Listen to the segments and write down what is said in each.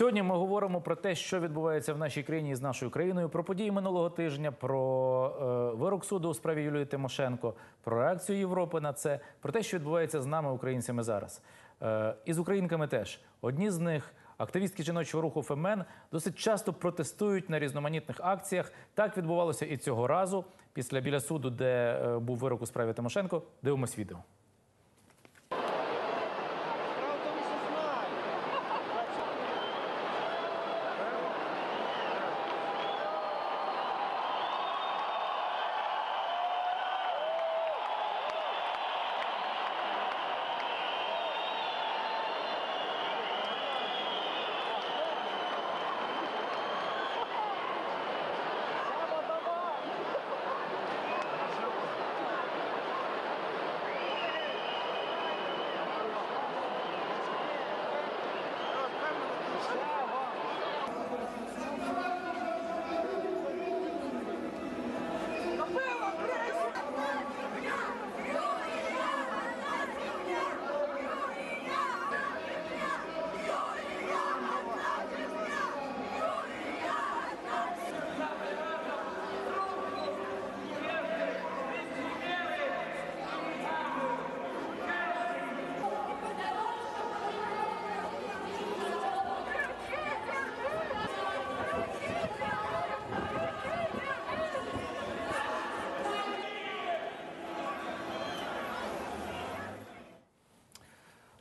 Сьогодні ми говоримо про те, що відбувається в нашій країні з нашою країною, про події минулого тижня, про е, вирок суду у справі Юлії Тимошенко, про реакцію Європи на це, про те, що відбувається з нами, українцями зараз. Е, і з українками теж. Одні з них. Активістки жіночого руху ФМН досить часто протестують на різноманітних акціях. Так відбувалося і цього разу, після біля суду, де е, був вирок у справі Тимошенко. Дивимось відео. Правда, не знаю. Сява, давай! Сява!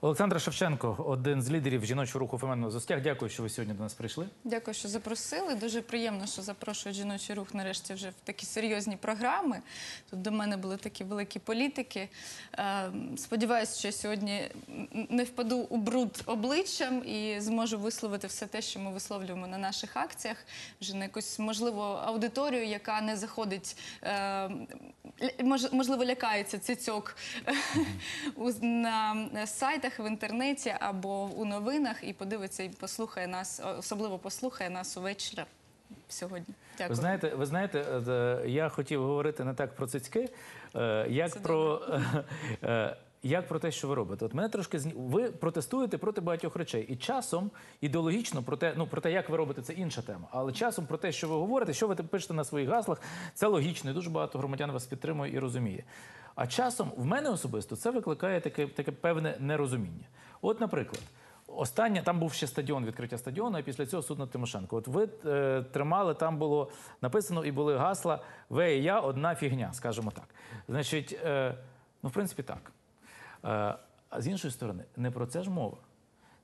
Олександр Шевченко, один з лідерів жіночого руху ФМН Зостяг. Дякую, що ви сьогодні до нас прийшли. Дякую, що запросили. Дуже приємно, що запрошують жіночий рух нарешті вже в такі серйозні програми. Тут до мене були такі великі політики. Е, Сподіваюсь, що сьогодні не впаду у бруд обличчям і зможу висловити все те, що ми висловлюємо на наших акціях, вже на якусь можливо аудиторію, яка не заходить, е, можливо, лякається цицьок у- на сайтах в інтернеті або у новинах і подивиться і послухає нас, особливо послухає нас увечері сьогодні. Ви знаєте, ви знаєте, е, я хотів говорити не так про цицьки, е, як Це про. Як про те, що ви робите? От мене трошки зні... ви протестуєте проти багатьох речей, і часом ідеологічно про те, ну про те, як ви робите, це інша тема. Але часом про те, що ви говорите, що ви пишете на своїх гаслах, це логічно. і Дуже багато громадян вас підтримує і розуміє. А часом в мене особисто це викликає таке, таке певне нерозуміння. От, наприклад. Останнє там був ще стадіон, відкриття стадіону, а після цього суд над Тимошенко. От ви е, тримали, там було написано і були гасла Ви і я одна фігня, скажімо так. Значить, е, ну в принципі так. Е, а з іншої сторони, не про це ж мова.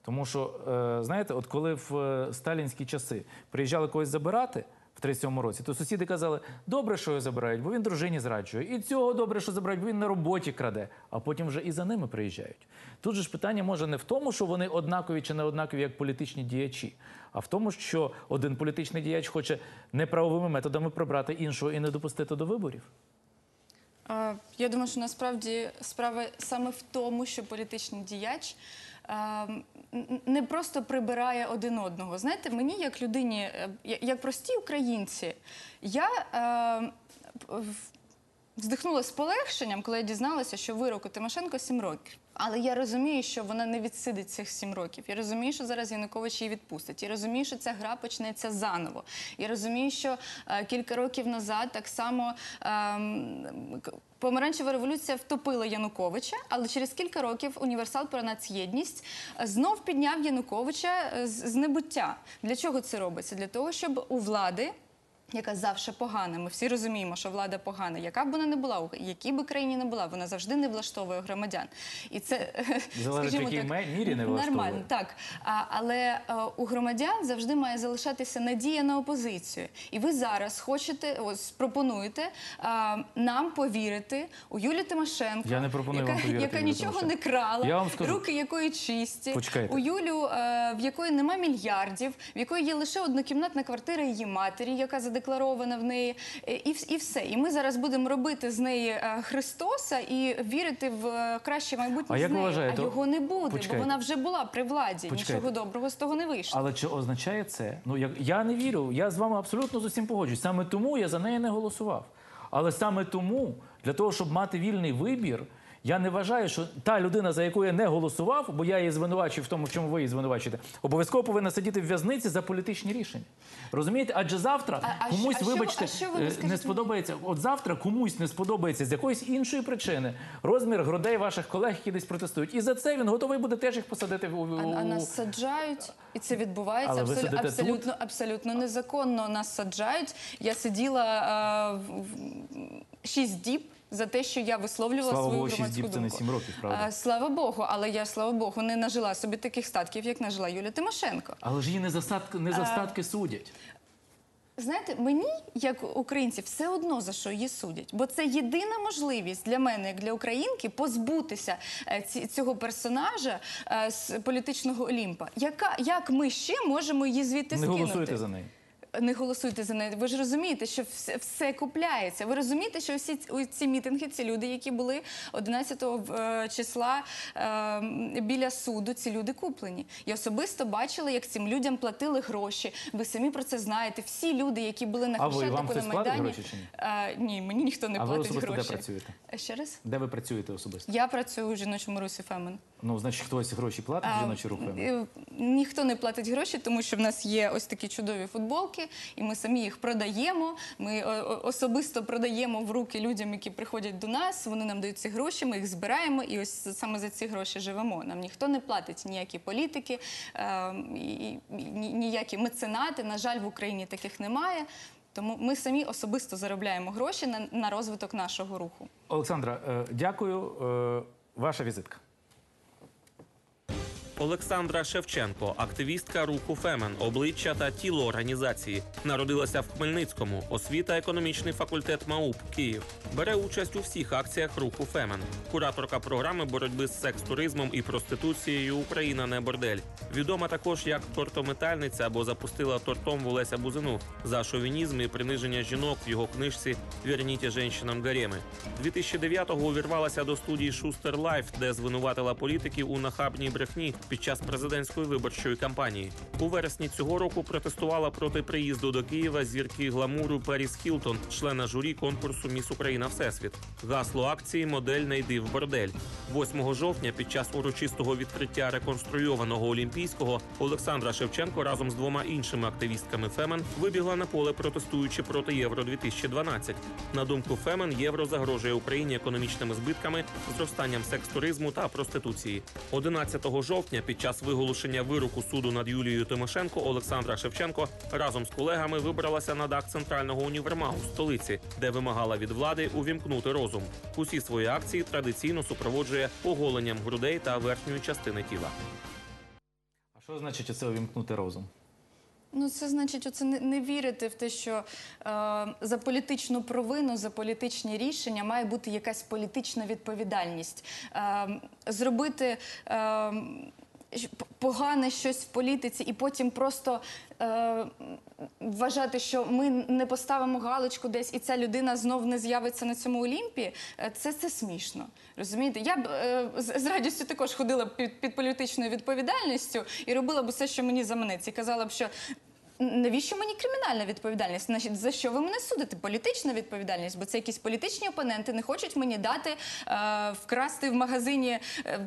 Тому що, е, знаєте, от коли в е, сталінські часи приїжджали когось забирати в 37-му році, то сусіди казали, добре, що його забирають, бо він дружині зраджує. І цього добре, що забирають, бо він на роботі краде. А потім вже і за ними приїжджають. Тут же ж питання може не в тому, що вони однакові чи не однакові як політичні діячі, а в тому, що один політичний діяч хоче неправовими методами прибрати іншого і не допустити до виборів. Я думаю, що насправді справа саме в тому, що політичний діяч не просто прибирає один одного. Знаєте, мені як людині, е, як простій українці, я е, Вздихнула з полегшенням, коли я дізналася, що вироку Тимошенко 7 років. Але я розумію, що вона не відсидить цих 7 років. Я розумію, що зараз Янукович її відпустить. Я розумію, що ця гра почнеться заново. Я розумію, що е, кілька років назад так само к- помаранчева революція втопила Януковича, але через кілька років універсал про нацєдність е, знов підняв Януковича е, з, з небуття. Для чого це робиться? Для того, щоб у влади яка завжди погана. Ми всі розуміємо, що влада погана, яка б вона не була, у якій би країні не була, вона завжди не влаштовує громадян. І це Залежить, скажімо так, мірі не влаштовує. Нормально, так. А, але е, у громадян завжди має залишатися надія на опозицію. І ви зараз хочете, ось пропонуєте е, нам повірити у Юлію Тимошенко, Я не пропоную яка, вам повірити, яка нічого Тимошенко. не крала, Я вам скажу. руки якої чисті, Почекайте. у Юлю, е, в якої нема мільярдів, в якої є лише однокімнатна квартира її матері, яка задекларована в неї, е, і, і все. І ми зараз будемо робити з неї е, Христоса і вірити в е, краще майбутнє А з як нею. вважаєте? а його не буде, Почекайте. бо вона вже була при владі. Почекайте. Нічого доброго з того не вийшло. Але чи означає це? Ну як я не вірю, я з вами абсолютно з усім погоджуюсь. Саме тому я за неї не голосував. Але саме тому, для того, щоб мати вільний вибір, Я не вважаю, що та людина, за яку я не голосував, бо я її звинувачую в тому, в чому ви її звинувачуєте, обов'язково повинна сидіти в в'язниці за політичні рішення. Розумієте? Адже завтра А- комусь, що вибачте, а що ви е, не сподобається. От завтра комусь не сподобається з якоїсь іншої причини розмір грудей ваших колег, які десь протестують. І за це він готовий буде теж їх посадити в у, А, а нас саджають, і це відбувається абсолютно, абсолютно, абсолютно незаконно. Нас саджають. Я сиділа а, в- шість діб. За те, що я висловлювала Слава свою Богу, шість громадську діб це не думку. сім років, правда? А, слава Богу, але я слава Богу не нажила собі таких статків, як нажила Юлія Тимошенко. Але ж її не за статки, не за статки судять. Знаєте, мені, як українці, все одно за що її судять, бо це єдина можливість для мене, як для українки, позбутися е, ці- цього персонажа е, з політичного Олімпа. Яка як ми ще можемо її звідти Не скинути? голосуйте за неї. Не голосуйте за неї. Ви ж розумієте, що все, все купляється. Ви розумієте, що всі ці- мітинги, ці люди, які були 11 е, числа е, біля суду, ці люди куплені. Я особисто бачила, як цим людям платили гроші. Ви самі про це знаєте. Всі люди, які були на А ви, Хрещатику на Майдані. гроші чи ні? Е, ні, мені ніхто не А ви платить особисто гроші. де працюєте? Е, Ще раз? Де ви працюєте особисто? Я працюю у жіночому русі Фемен. Ну, значить, хтось гроші платить в жіночі рухи. Ніхто не платить гроші, тому що в нас є ось такі чудові футболки, і ми самі їх продаємо. Ми е, особисто продаємо в руки людям, які приходять до нас. Вони нам дають ці гроші, ми їх збираємо, і ось саме за ці гроші живемо. Нам ніхто не платить ніякі політики, е, ні- ніякі меценати. На жаль, в Україні таких немає. Тому ми самі особисто заробляємо гроші на, розвиток нашого руху. Олександра, е, дякую. Е, Ваша візитка. Олександра Шевченко, активістка руху Фемен, обличчя та тіло організації, народилася в Хмельницькому, освіта, економічний факультет МАУП Київ. Бере участь у всіх акціях руху Фемен, кураторка програми боротьби з секс-туризмом і проституцією Україна не бордель. Відома також як тортометальниця, бо запустила тортом в Олеся Бузину за шовінізм і приниження жінок в його книжці «Верніть жінкам гареми». 2009-го увірвалася до студії Шустер Лайф, де звинуватила політиків у нахабній брехні під час президентської виборчої кампанії. У вересні цього року протестувала проти приїзду до Києва зірки гламуру Періс Хілтон, члена журі конкурсу Міс Україна Всесвіт. Гасло акції Модель не йди в бордель. 8 жовтня під час урочистого відкриття реконструйованого Олімпійського Олександра Шевченко разом з двома іншими активістками Фемен вибігла на поле, протестуючи проти Євро 2012 На думку Фемен, євро загрожує Україні економічними збитками, зростанням секс-туризму та проституції. 11 жовтня, під час виголошення вироку суду над Юлією Тимошенко, Олександра Шевченко разом з колегами вибралася на дах центрального універмагу столиці, де вимагала від влади увімкнути розум. Усі свої акції традиційно супроводжує оголенням грудей та верхньої частини тіла. А що значить оце увімкнути розум? Ну, це значить, оце не, не вірити в те, що е, за політичну провину, за політичні рішення має бути якась політична відповідальність. Е, зробити е, погане щось в політиці і потім просто е, вважати, що ми не поставимо галочку десь, і ця людина знов не з'явиться на цьому Олімпі, е, це, це смішно. Розумієте? Я б е, з, з радістю також ходила під, під політичною відповідальністю і робила б все, що мені заманеться, і казала б, що. Навіщо мені кримінальна відповідальність? Значить, за що ви мене судите? Політична відповідальність, бо це якісь політичні опоненти не хочуть мені дати е, вкрасти в магазині е,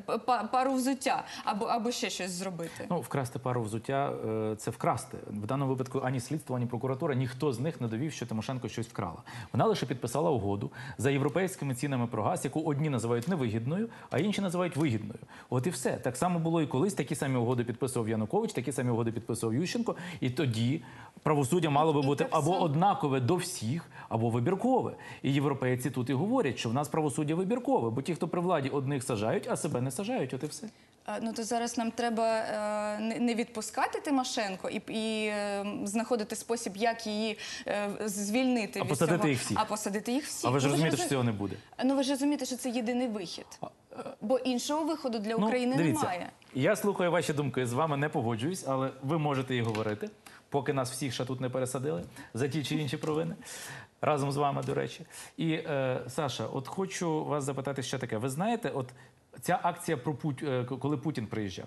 пару взуття або, або ще щось зробити. Ну, вкрасти пару взуття е, це вкрасти. В даному випадку ані слідство, ані прокуратура, ніхто з них не довів, що Тимошенко щось вкрала. Вона лише підписала угоду за європейськими цінами про газ, яку одні називають невигідною, а інші називають вигідною. От і все. Так само було і колись. Такі самі угоди підписував Янукович, такі самі угоди підписував Ющенко. І тоді правосуддя мало би бути або однакове до всіх, або вибіркове. І європейці тут і говорять, що в нас правосуддя вибіркове, бо ті, хто при владі одних сажають, а себе не сажають. От і все. Ну то зараз нам треба е, не- відпускати Тимошенко і, і е, знаходити спосіб, як її е, звільнити А від посадити цього. їх всіх. А посадити їх всіх. А ви ж Ну, розумієте, розумі- що цього не буде. Ну ви ж розумієте, що це єдиний вихід. Бо іншого виходу для України ну, дивіться, немає. Я слухаю ваші думки, з вами не погоджуюсь, але ви можете і говорити, поки нас всіх ще тут не пересадили за ті чи інші провини. Разом з вами, до речі. І е, Саша, от хочу вас запитати ще таке. Ви знаєте, от ця акція про Пут... е, коли Путін приїжджав,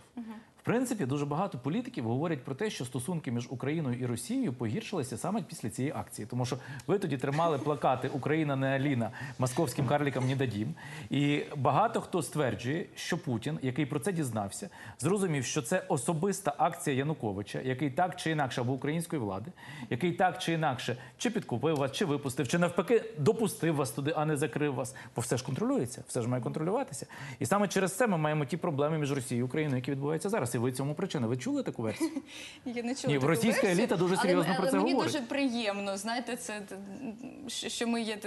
В принципі, дуже багато політиків говорять про те, що стосунки між Україною і Росією погіршилися саме після цієї акції, тому що ви тоді тримали плакати Україна не Аліна, московським карлікам не дадім. І багато хто стверджує, що Путін, який про це дізнався, зрозумів, що це особиста акція Януковича, який так чи інакше або української влади, який так чи інакше чи підкупив вас, чи випустив, чи навпаки допустив вас туди, а не закрив вас. Бо все ж контролюється, все ж має контролюватися. І саме через це ми маємо ті проблеми між Росією і Україною, які відбуваються зараз. І ви цьому причина. Ви чули таку версію? Я не чула Ні, таку російська версію, еліта дуже але- серйозно про але це мені дуже приємно. Знаєте, це що- ми є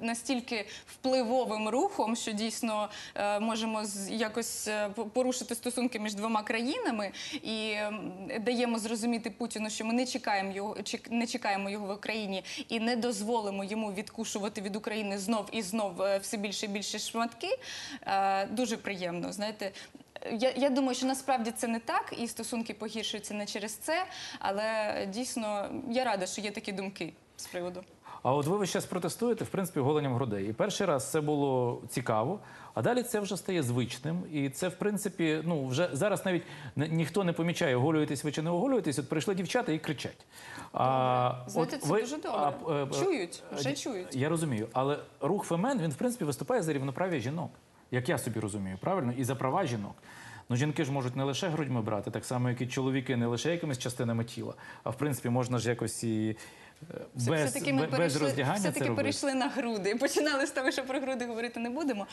настільки впливовим рухом, що дійсно е, можемо якось е, порушити стосунки між двома країнами і даємо зрозуміти Путіну, що ми не чекаємо його, не чекаємо його в Україні і не дозволимо йому відкушувати від України знов і знов е, все більше і більше шматки. Дуже приємно. Знаєте, я, я думаю, що насправді це не так, і стосунки погіршуються не через це, але дійсно я рада, що є такі думки з приводу. А от ви час протестуєте, в принципі, голенням грудей. І перший раз це було цікаво, а далі це вже стає звичним. І це, в принципі, ну вже зараз навіть ні- ніхто не помічає, оголюєтесь ви чи не оголюєтесь. От прийшли дівчата і кричать. А, Знаєте, це дуже добре. а, е, е, Чують, вже чують. Я розумію, але рух Фемен він в принципі виступає за рівноправ'я жінок, як я собі розумію, правильно, і за права жінок. Ну, жінки ж можуть не лише грудьми брати, так само, як і чоловіки, не лише якимись частинами тіла, а в принципі можна ж якось і без, все-таки ми без перейшли, роздягання все-таки це перейшли на груди. Починали з того, що про груди говорити не будемо.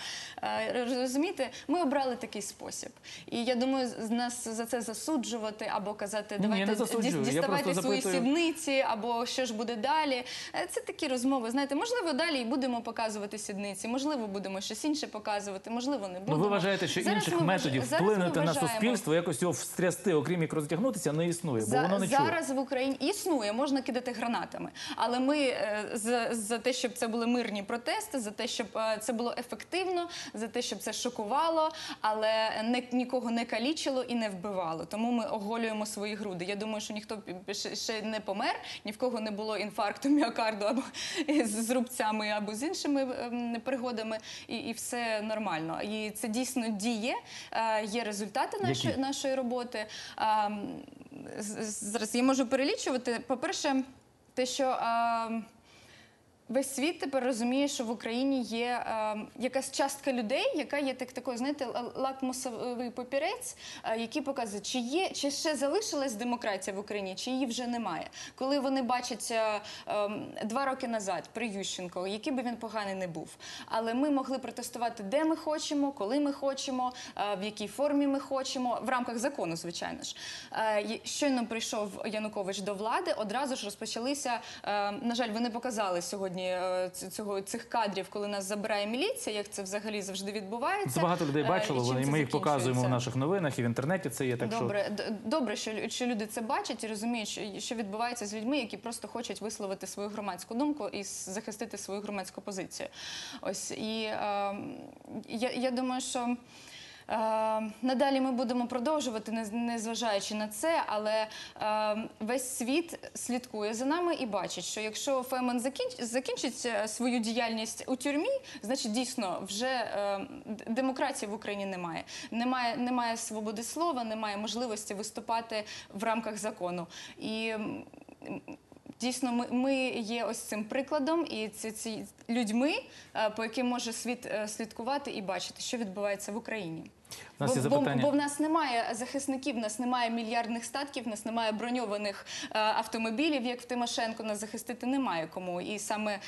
Розумієте, ми обрали такий спосіб. І я думаю, з- нас за це засуджувати або казати, давайте діставайте свої запитую. сідниці, або що ж буде далі. Е, Це такі розмови. Знаєте, можливо, далі і будемо показувати сідниці, можливо, будемо щось інше показувати, можливо, не будемо. Ну, ви вважаєте, що Зараз інших ми методів вплинути на суспільство, якось його встрясти, окрім як роздягнутися, не існує, бо За- воно не чує. зараз в Україні існує, можна кидати гранатами. Але ми е, за, за те, щоб це були мирні протести, за те, щоб е, це було ефективно, за те, щоб це шокувало, але не нікого не калічило і не вбивало. Тому ми оголюємо свої груди. Я думаю, що ніхто ще, не помер, ні в кого не було інфаркту міокарду або з, рубцями, або з іншими ем, пригодами, і, і все нормально. І це дійсно діє. Е, є результати нашої нашої роботи. А, м, з- з- Зараз я можу перелічувати. По-перше, те, що а, весь світ тепер розуміє, що в Україні є а, якась частка людей, яка є так такою, знаєте, лакмусовий папірець, а, який показує, чи є, чи ще залишилась демократія в Україні, чи її вже немає. Коли вони бачать а, ем, два роки назад при Ющенко, який би він поганий не був. Але ми могли протестувати, де ми хочемо, коли ми хочемо, е, в якій формі ми хочемо, в рамках закону, звичайно ж. Е, Щойно прийшов Янукович до влади, одразу ж розпочалися. е, На жаль, ви не показали сьогодні е, ц- цього цих кадрів, коли нас забирає міліція. Як це взагалі завжди відбувається? Це багато людей Е, бачило, і вони ми їх показуємо в наших новинах і в інтернеті. Це є так, Добре, д- добре, що, що люди це бачать і розуміють, що, що відбувається з людьми, які просто хочуть висловити свою громадську думку і захистити свою громадську позицію. Ось і е, я, я думаю, що. Е, надалі ми будемо продовжувати, не- незважаючи на це, але е, весь світ слідкує за нами і бачить, що якщо Фемен закінчить е, свою діяльність у тюрмі, значить дійсно вже демократії в Україні немає. Немає, немає свободи слова, немає можливості виступати в рамках закону. І Дійсно, ми, ми є ось цим прикладом і ці, ці людьми, е, по яким може світ е, слідкувати і бачити, що відбувається в Україні. У нас бо, є бо, запитання. бо в нас немає захисників, в нас немає мільярдних статків, в нас немає броньованих е, автомобілів, як в Тимошенко. Нас захистити немає кому. І саме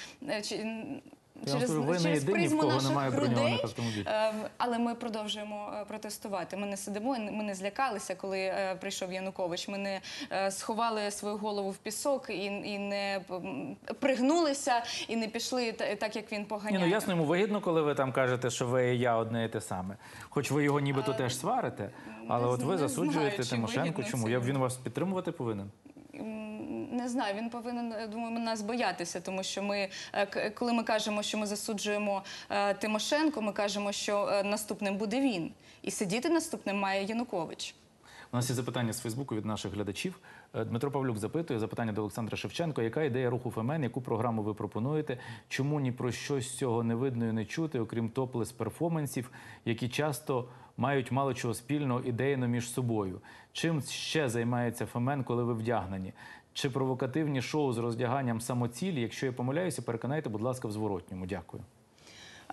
вам через, скажу, ви не через єдині, в призму кого наших немає грудей, броньованих автомобілів. Е, Але ми продовжуємо е, протестувати. Ми не сидимо, ми не злякалися, коли е, прийшов Янукович. Ми не е, сховали свою голову в пісок і, і не м, пригнулися, і не пішли та- так, як він Ні, поганяє. ну ясно, йому вигідно, коли ви там кажете, що ви і я одне і те саме. Хоч ви його нібито теж сварите, але не от ви знаю, засуджуєте чи Тимошенко. вигідно Чому? це Я йому. він вас підтримувати повинен. Не знаю, він повинен я думаю, нас боятися, тому що ми, е, коли ми кажемо, що ми засуджуємо е, Тимошенко, ми кажемо, що е, наступним буде він, і сидіти наступним має Янукович. У нас є запитання з Фейсбуку від наших глядачів. Е, Дмитро Павлюк запитує запитання до Олександра Шевченко. Яка ідея руху Фемен? Яку програму ви пропонуєте? Чому ні про що з цього не видно і не чути, окрім топлес перформансів, які часто мають мало чого спільного ідейно між собою? Чим ще займається Фемен, коли ви вдягнені? Чи провокативні шоу з роздяганням самоцілі? Якщо я помиляюся, переконайте, будь ласка, в зворотньому. Дякую.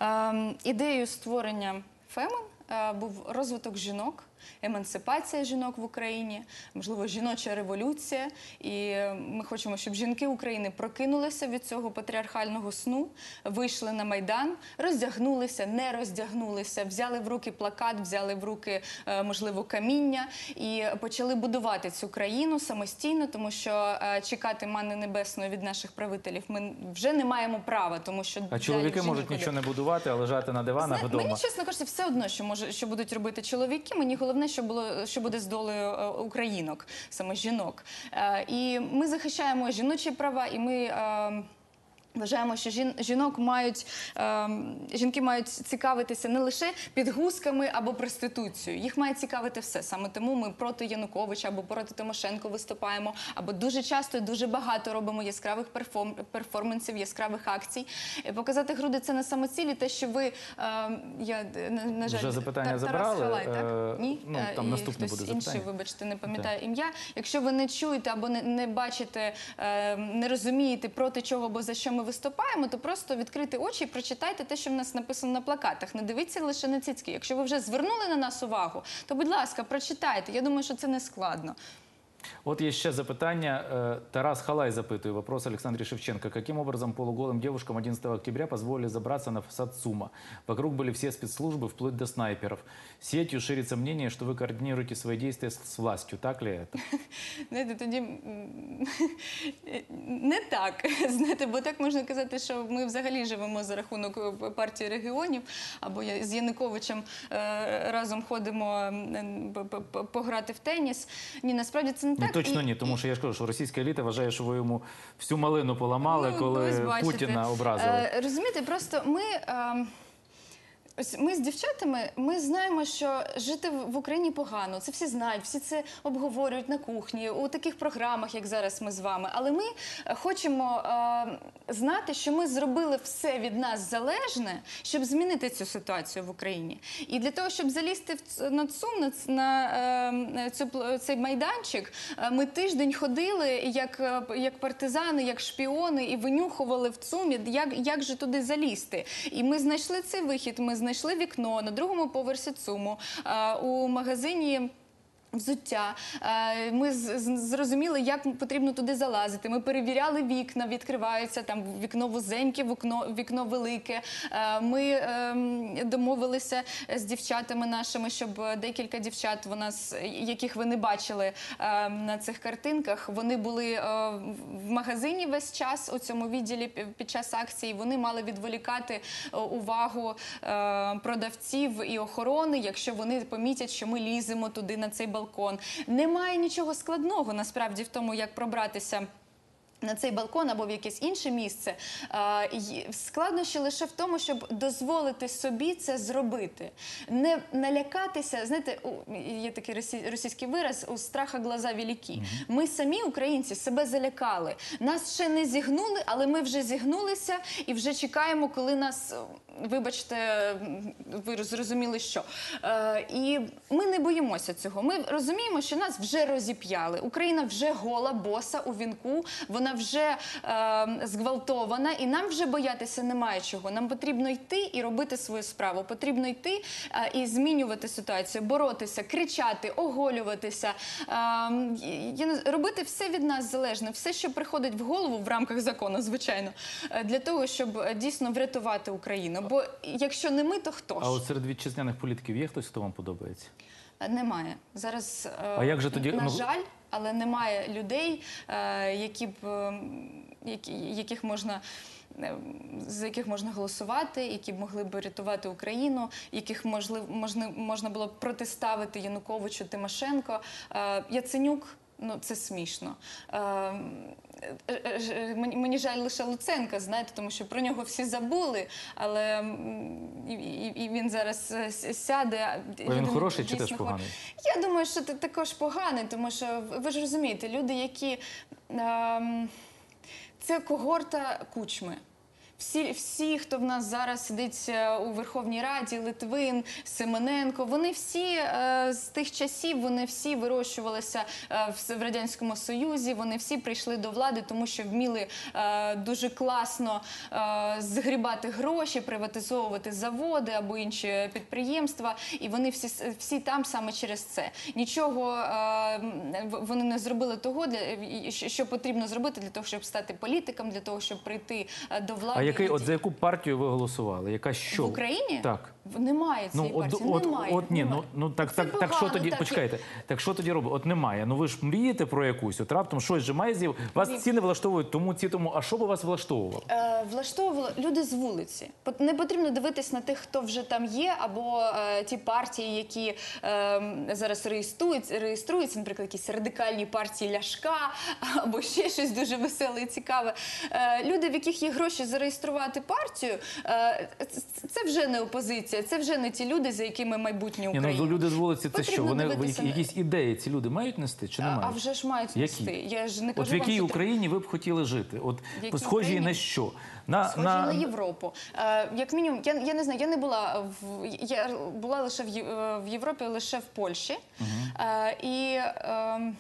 Ем, Ідеєю створення Фемен е, був розвиток жінок, емансипація жінок в Україні, можливо, жіноча революція. І ми хочемо, щоб жінки України прокинулися від цього патріархального сну, вийшли на майдан, роздягнулися, не роздягнулися, взяли в руки плакат, взяли в руки, е, можливо, каміння і почали будувати цю країну самостійно, тому що е, чекати мани небесної від наших правителів ми вже не маємо права, тому що А чоловіки можуть нічого не будувати, а лежати на диванах Зна- вдома. Мені, чесно кажучи, все одно, що може, що будуть робити чоловіки. Мені головне, що було що буде з долею е, українок, саме жінок. Е, І ми захищаємо жіночі права, і ми. Вважаємо, що жінок мають ем, жінки мають цікавитися не лише підгузками або проституцією. Їх має цікавити все. Саме тому ми проти Януковича або проти Тимошенко виступаємо, або дуже часто і дуже багато робимо яскравих перформ, перформансів, яскравих акцій. Е, Показати груди це не самоцілі. Те, що ви ем, я е, на, на жаль, Вже запитання Та- забрали, Халай, так? е, Ні, ну, там і наступне хтось буде інший, вибачте, не пам'ятаю ім'я. Якщо ви не чуєте або не, не бачите, е, не розумієте проти чого або за що ми виступаємо, то просто відкрити очі і прочитайте те, що в нас написано на плакатах. Не дивіться лише на цицьки. Якщо ви вже звернули на нас увагу, то будь ласка, прочитайте. Я думаю, що це не складно. Вот есть ще запитання. Э, Тарас Халай запытывает вопрос Александре Шевченко. Каким образом полуголым девушкам 11 октября позволили забраться на фасад СУМа? Вокруг были все спецслужбы, вплоть до снайперов. Сетью ширится мнение, что вы координируете свои действия с с властью. Так ли это? Знаєте, тоді м, не так. Знаєте, бо так можна казати, що ми взагалі живемо за рахунок е, партії регіонів, або я з Януковичем е, разом ходимо м, п- п- п- пограти в теніс. Ні, насправді це не Ну, так. точно І- ні, тому що я ж кажу, що російська еліта вважає, що ви йому всю малину поламали, Ну, коли. Путіна образили. Е, розумієте, просто ми. Е, Ось ми з дівчатами ми знаємо, що жити в Україні погано. Це всі знають, всі це обговорюють на кухні, у таких програмах, як зараз ми з вами. Але ми е, хочемо е, знати, що ми зробили все від нас залежне, щоб змінити цю ситуацію в Україні. І для того, щоб залізти в на ЦУМ, на, на е, цю, цей майданчик, е, ми тиждень ходили як, е, як партизани, як шпіони, і винюхували в ЦУМі, як, як же туди залізти. І ми знайшли цей вихід. Ми знайшли вікно на другому поверсі ЦУМу у магазині. Взуття Е, ми зрозуміли, як потрібно туди залазити. Ми перевіряли вікна, відкриваються там вікно вузеньке, вікно, вікно велике. Е, Ми ем, домовилися з дівчатами нашими, щоб декілька дівчат, у нас, яких ви не бачили ем, на цих картинках, вони були е, в магазині весь час у цьому відділі під час акції. Вони мали відволікати увагу продавців і охорони, якщо вони помітять, що ми ліземо туди на цей балкон. Немає нічого складного насправді в тому, як пробратися. На цей балкон або в якесь інше місце складнощі лише в тому, щоб дозволити собі це зробити, не налякатися. Знаєте, є такий росі- російський вираз у страха глаза великі. Ми самі, українці, себе залякали. Нас ще не зігнули, але ми вже зігнулися і вже чекаємо, коли нас, вибачте, ви зрозуміли, що. Е, І ми не боїмося цього. Ми розуміємо, що нас вже розіп'яли. Україна вже гола, боса у вінку. Вона вже е, зґвалтована, і нам вже боятися немає чого. Нам потрібно йти і робити свою справу. Потрібно йти е, і змінювати ситуацію, боротися, кричати, оголюватися, е, не- робити все від нас залежне, все, що приходить в голову в рамках закону, звичайно, е, для того, щоб е, дійсно врятувати Україну. Бо якщо не ми, то хто ж? А от серед вітчизняних політиків є хтось, хто вам подобається? Е, Немає зараз. е, А як же тоді- на ну- жаль, але немає людей, е, які б які, яких можна. За яких можна голосувати, які б могли б рятувати Україну, яких можна, можна було б протиставити Януковичу Тимошенко. Яценюк. Ну, це смішно. Е, е, е, мені, мені жаль лише Луценка, знаєте, тому що про нього всі забули, але і, і, і він зараз е, сяде. він людина хороший чи теж хвора. поганий? Я думаю, що це також поганий, тому що ви- ж розумієте, люди, які ем, це когорта кучми. Всі, всі, хто в нас зараз сидить е, у Верховній Раді, Литвин, Семененко, вони всі е, з тих часів вони всі вирощувалися е, в, в радянському союзі. Вони всі прийшли до влади, тому що вміли е, дуже класно е, згрібати гроші, приватизовувати заводи або інші підприємства. І вони всі всі там саме через це. Нічого е, вони не зробили того, для що що потрібно зробити для того, щоб стати політиком, для того, щоб прийти е, до влади. Який, от за яку партію ви голосували? Яка що? в Україні Так. Немає цієї Ну, от, партії. от, немає. от, ні, ну, немає. ну так, Це так, так що тоді, так, почекайте, так що тоді робить? От немає. Ну ви ж мрієте про якусь, от раптом щось же має з'яв. Вас ці не влаштовують, тому ці тому. А що би вас влаштовувало? Е, влаштовувало люди з вулиці. Не потрібно дивитись на тих, хто вже там є, або е, ті партії, які е, зараз реєструються, реєструються, наприклад, якісь радикальні партії Ляшка, або ще щось дуже веселе і цікаве. Е, люди, в яких є гроші зареєструвати партію, е, це вже не опозиція, це вже не ті люди, за якими майбутнє Ні, України. ну люди з вулиці, це Потрібно що? Вони дивитися на- якісь ідеї ці люди мають нести чи не А, мають? а вже ж мають Які? нести. Я ж не кажу От в вам, якій що Україні ви б хотіли жити? От В якій схожі Україні? на що? На, Схожі на, Європу. Е, як мінімум, я, я не знаю, я не була в я була лише в, Є- е, в Європі, лише в Польщі. Е, і е,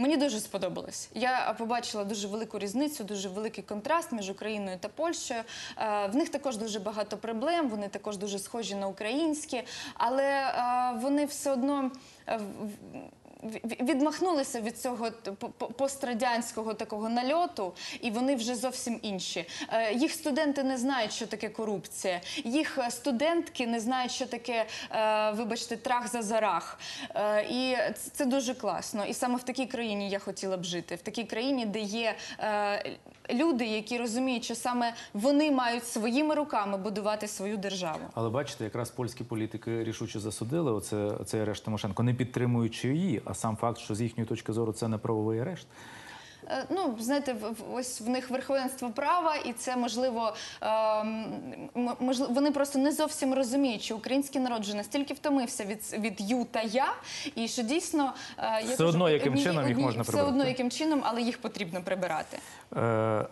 мені дуже сподобалось. Я побачила дуже велику різницю, дуже великий контраст між Україною та Польщею. Е, в них також дуже багато проблем, вони також дуже схожі на українські, але е, вони все одно. Відмахнулися від цього по- по- пострадянського такого нальоту, і вони вже зовсім інші. Е, Їх студенти не знають, що таке корупція. Їх е, студентки не знають, що таке, е, вибачте, трах за зарах. І це дуже класно. І саме в такій країні я хотіла б жити. В такій країні, де є люди, які розуміють, що саме вони мають своїми руками будувати свою державу. Але бачите, якраз польські політики рішуче засудили оце, цей арешт Тимошенко, не підтримуючи її, а сам факт, що з їхньої точки зору це не правовий арешт. Е, Ну, знаєте, ось в них верховенство права, і це можливо, ем, можливо, вони просто не зовсім розуміють, що український народ вже настільки втомився від, від ю та я, і що дійсно е, я Все кажу, одно, яким одні- чином їх одні- можна все одно яким чином, але їх потрібно прибирати. Е,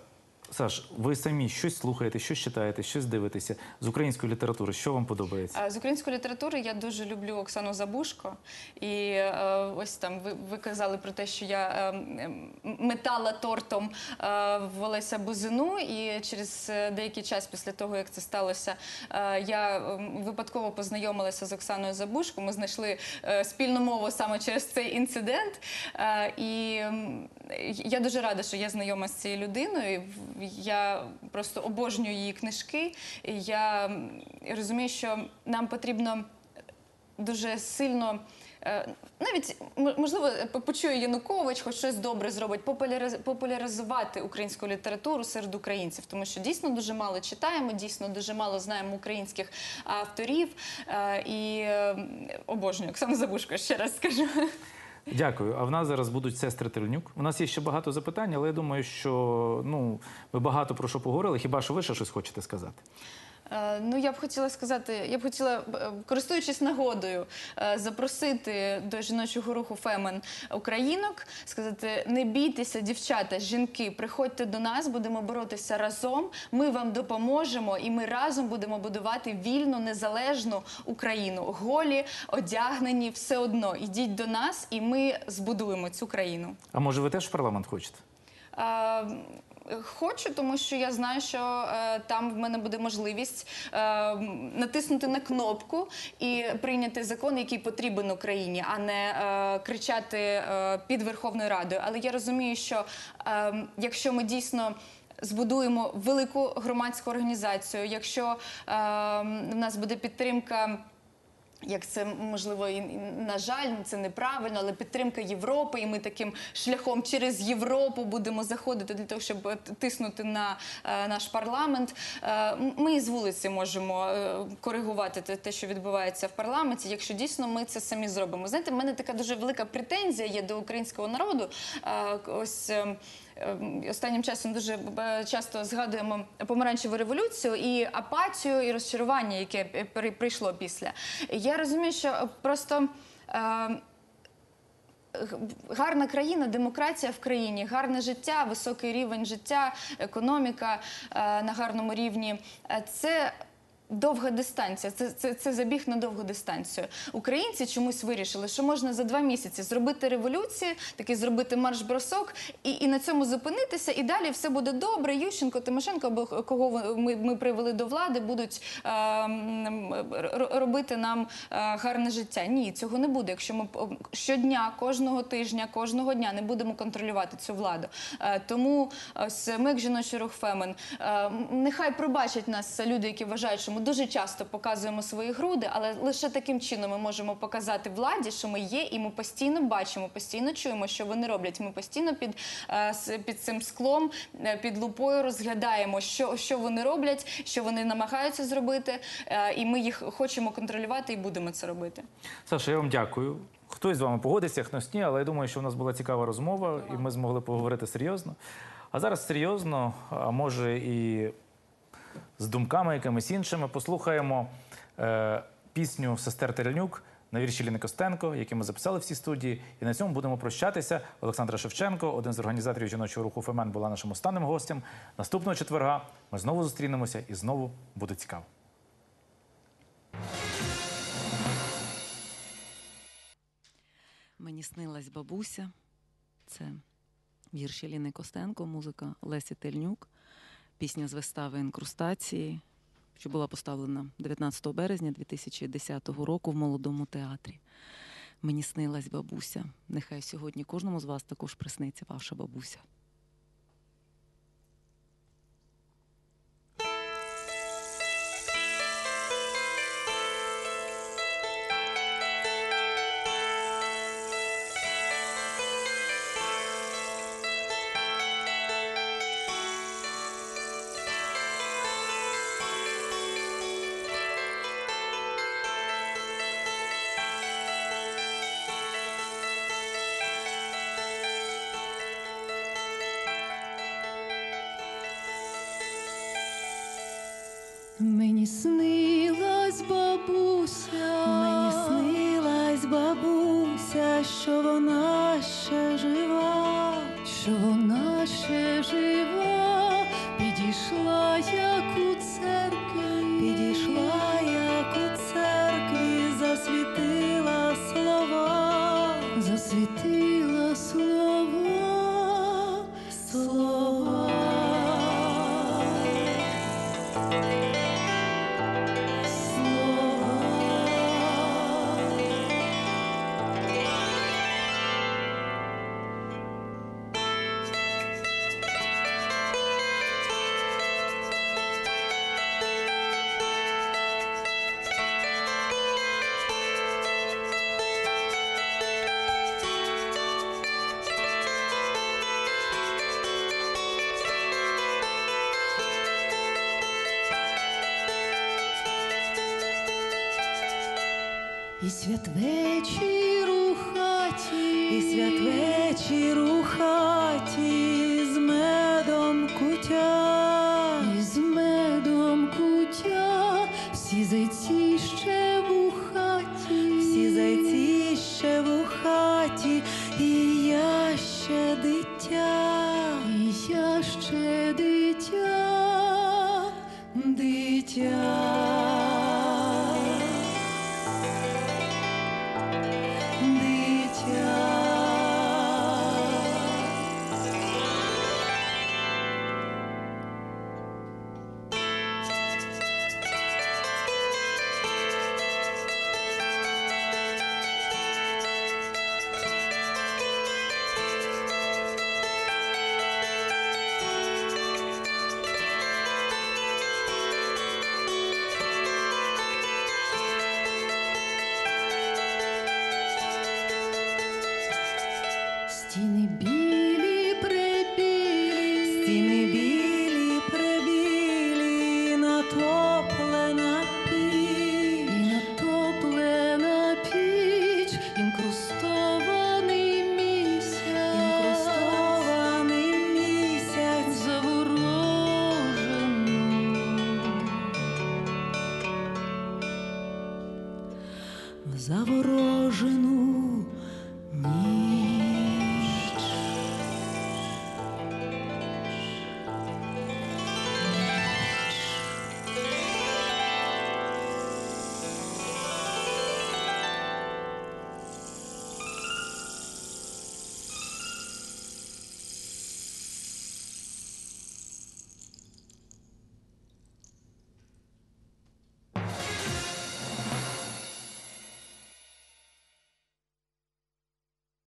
Саш, ви самі щось слухаєте, щось читаєте, щось дивитеся з української літератури. Що вам подобається? З української літератури я дуже люблю Оксану Забушко. І е, ось там ви, ви казали про те, що я е, метала тортом е, в Олеся Бузину. І через е, деякий час після того, як це сталося, е, я ем, випадково познайомилася з Оксаною Забушко. Ми знайшли е, спільну мову саме через цей інцидент. Е, і я дуже рада, що я знайома з цією людиною. Я просто обожнюю її книжки. Я розумію, що нам потрібно дуже сильно. е, Навіть можливо почує Янукович, хоч щось добре зробить, популяриз- популяризувати українську літературу серед українців, тому що дійсно дуже мало читаємо, дійсно дуже мало знаємо українських авторів е, і обожнюю Оксану Забушко, ще раз скажу. Дякую. А в нас зараз будуть сестри Тельнюк. У нас є ще багато запитань, але я думаю, що ну ви багато про що поговорили. Хіба що ви ще щось хочете сказати? Е, Ну, я б хотіла сказати, я б хотіла, е, користуючись нагодою, е, запросити до жіночого руху Фемен українок, сказати: не бійтеся, дівчата, жінки, приходьте до нас, будемо боротися разом. Ми вам допоможемо, і ми разом будемо будувати вільну, незалежну Україну. Голі, одягнені, все одно. Ідіть до нас, і ми збудуємо цю країну. А може, ви теж в парламент хочете? Е, Хочу, тому що я знаю, що е, там в мене буде можливість е, натиснути на кнопку і прийняти закон, який потрібен Україні, а не е, кричати під Верховною Радою. Але я розумію, що якщо ми дійсно збудуємо велику громадську організацію, якщо е, в нас буде підтримка. Як це можливо і на жаль, це неправильно, але підтримка Європи, і ми таким шляхом через Європу будемо заходити для того, щоб е, тиснути на е, наш парламент. Е, ми з вулиці можемо коригувати те, що відбувається в парламенті, якщо дійсно ми це самі зробимо. Знаєте, в мене така дуже велика претензія є до українського народу. Ось. Е, останнім часом дуже часто згадуємо помаранчеву революцію і апатію, і розчарування, яке е, прийшло після. Я розумію, що е, просто. е, гарна країна, демократія в країні, гарне життя, високий рівень життя, економіка е, на гарному рівні. Е, Це довга дистанція. Це, це, це забіг на довгу дистанцію. Українці чомусь вирішили, що можна за два місяці зробити революцію, такий зробити марш-бросок і, і на цьому зупинитися, і далі все буде добре. Ющенко, Тимошенко, або кого ми, ми привели до влади, будуть е, робити нам е, гарне життя. Ні, цього не буде. Якщо ми щодня, кожного тижня, кожного дня не будемо контролювати цю владу. Е, Тому ось ми, як жіночий рух Фемен, е, нехай пробачать нас люди, які вважають, що ми дуже часто показуємо свої груди, але лише таким чином ми можемо показати владі, що ми є, і ми постійно бачимо, постійно чуємо, що вони роблять. Ми постійно під, е, під цим склом, е, під лупою розглядаємо, що, що вони роблять, що вони намагаються зробити, е, і ми їх хочемо контролювати і будемо це робити. Саша, я вам дякую. Хтось з вами погодиться, хтось ні, але я думаю, що у нас була цікава розмова, і ми змогли поговорити серйозно. А зараз серйозно, а може і з думками якимись іншими, послухаємо е, пісню сестер Теренюк на вірші Ліни Костенко, які ми записали в цій студії. І на цьому будемо прощатися. Олександра Шевченко, один з організаторів жіночого руху Фемен, була нашим останнім гостем. Наступного четверга ми знову зустрінемося і знову буде цікаво. Мені снилась бабуся. Це вірші Ліни Костенко, музика Лесі Тельнюк, пісня з вистави інкрустації, що була поставлена 19 березня 2010 року в молодому театрі. Мені снилась бабуся. Нехай сьогодні кожному з вас також присниться ваша бабуся. Святвечір me be